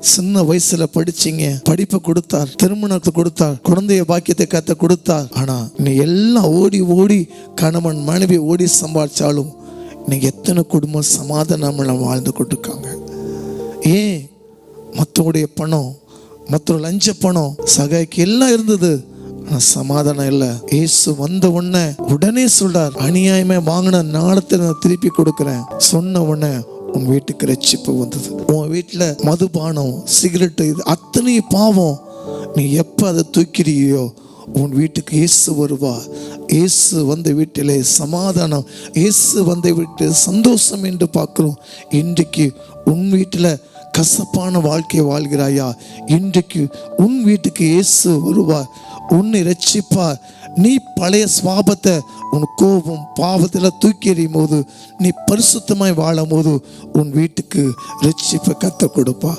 சின்ன வயசுல படிச்சீங்க படிப்பை கொடுத்தார் திருமணத்தை கொடுத்தார் குழந்தைய பாக்கியத்தை கத்த கொடுத்தார். ஆனா நீ எல்லாம் ஓடி ஓடி கணவன் மனைவி ஓடி சம்பாதிச்சாலும் இன்னைக்கு எத்தனை குடும்பம் சமாதானம் வாழ்ந்து கொண்டிருக்காங்க? ஏன்? மற்றவங்களுடைய பணம் மற்ற லஞ்ச பணம் சகாய்க்கு எல்லாம் இருந்தது. ஆனால் சமாதானம் இல்லை. ஏசு வந்த உடனே உடனே சொல்றார் அநியாயமே வாங்கின நாளத்தை நான் திருப்பி கொடுக்குறேன். சொன்ன உடனே உன் வீட்டுக்கு ரட்சிப்பு வந்தது. உன் வீட்டில் மதுபானம் சிகரெட்டு இது அத்தனை பாவம். நீ எப்போ அதை தூக்கிறியோ உன் வீட்டுக்கு இயேசு வருவா. இயேசு வந்த வீட்டிலே சமாதானம். இயேசு வந்த வீட்டில் சந்தோஷம் என்று பார்க்குறோம். இன்றைக்கு உன் வீட்டில் கசப்பான வாழ்க்கையை வாழ்கிறாயா? இன்றைக்கு உன் வீட்டுக்கு இயேசு வருவார் உன்னை ரட்சிப்பார் நீ பழைய சுவாபத்தை உன் கோபம் பாவத்தில் தூக்கி எறியும் போது நீ பரிசுத்தமாய் வாழும் போது உன் வீட்டுக்கு ரட்சிப்பை கத்த கொடுப்பா.